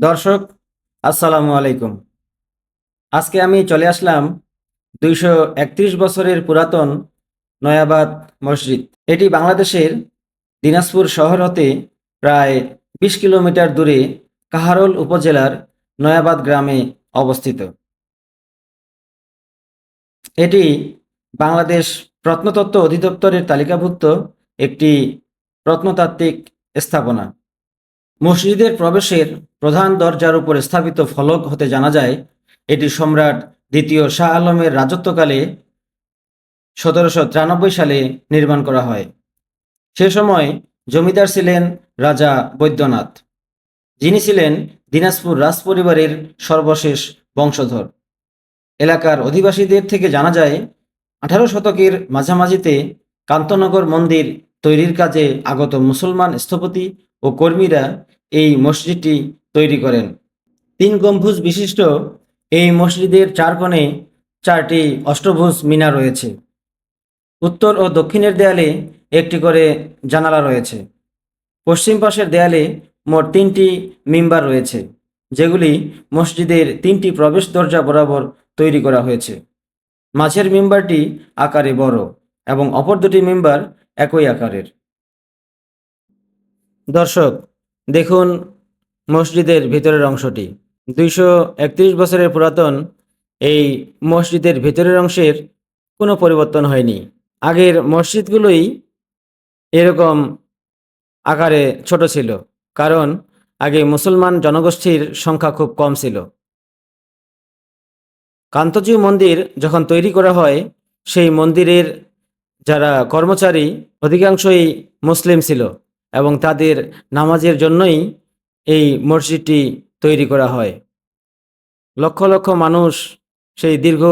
দর্শক, আসসালামু আলাইকুম। আজকে আমি চলে আসলাম দুইশো একত্রিশ বছরের পুরাতন নয়াবাদ মসজিদ। এটি বাংলাদেশের দিনাজপুর শহর হতে প্রায় বিশ কিলোমিটার দূরে কাহারোল উপজেলার নয়াবাদ গ্রামে অবস্থিত। এটি বাংলাদেশ প্রত্নতত্ত্ব অধিদপ্তরের তালিকাভুক্ত একটি প্রত্নতাত্ত্বিক স্থাপনা। মসজিদের প্রবেশের প্রধান দরজার উপর স্থাপিত ফলক হতে জানা যায়, এটি সম্রাট দ্বিতীয় শাহ আলমের রাজত্বকালে সতেরোশো তিরানব্বই সালে নির্মাণ করা হয়। সে সময় জমিদার ছিলেন রাজা বৈদ্যনাথ, যিনি ছিলেন দিনাজপুর রাজপরিবারের সর্বশেষ বংশধর। এলাকার অধিবাসীদের থেকে জানা যায়, আঠারো শতকের মাঝামাঝিতে কান্তনগর মন্দির তৈরির কাজে আগত মুসলমান স্থপতি ও কর্মীরা এই মসজিদটি তৈরি করেন। তিন গম্বুজ বিশিষ্ট এই মসজিদের চার কোণে চারটি অষ্টভুজ মিনা রয়েছে। উত্তর ও দক্ষিণের দেয়ালে একটি করে জানালা রয়েছে। পশ্চিম পাশের দেয়ালে মোট তিনটি মিম্বার রয়েছে, যেগুলি মসজিদের তিনটি প্রবেশ দরজা বরাবর তৈরি করা হয়েছে। মাঝের মেম্বারটি আকারে বড় এবং অপর দুটি মেম্বার একই আকারের। দর্শক দেখুন মসজিদের ভিতরের অংশটি। দুইশো একত্রিশ বছরের পুরাতন এই মসজিদের ভিতরের অংশের কোনো পরিবর্তন হয়নি। আগের মসজিদগুলোই এরকম আকারে ছোট ছিল, কারণ আগে মুসলমান জনগোষ্ঠীর সংখ্যা খুব কম ছিল। কান্তজি মন্দির যখন তৈরি করা হয়, সেই মন্দিরের যারা কর্মচারী অধিকাংশই মুসলিম ছিল। এবং তাদের নামাজের জন্যই এই মসজিদটি তৈরি করা হয়। লক্ষ লক্ষ মানুষ সেই দীর্ঘ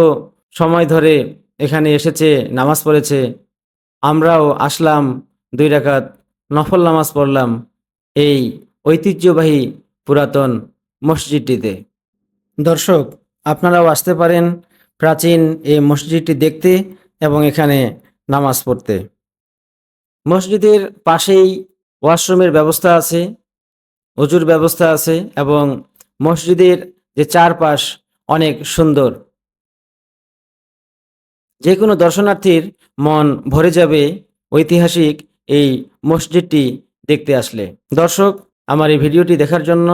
সময় ধরে এখানে এসেছে, নামাজ পড়েছে। আমরাও আসলাম, দুই রাকাত নফল নামাজ পড়লাম এই ঐতিহ্যবাহী পুরাতন মসজিদটিতে। দর্শক, আপনারাও আসতে পারেন প্রাচীন এই মসজিদটি দেখতে এবং এখানে নামাজ পড়তে। মসজিদের পাশেই ওয়াশরুমের ব্যবস্থা আছে অজুর ব্যবস্থা আছে এবং মসজিদের যে চারপাশ অনেক সুন্দর। যে কোনো দর্শনার্থীর মন ভরে যাবে ঐতিহাসিক এই মসজিদটি দেখতে আসলে। দর্শক, আমার এই ভিডিওটি দেখার জন্য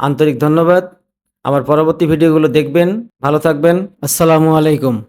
আন্তরিক ধন্যবাদ। আমার পরবর্তী ভিডিওগুলো দেখবেন, ভালো থাকবেন। আসসালামু আলাইকুম।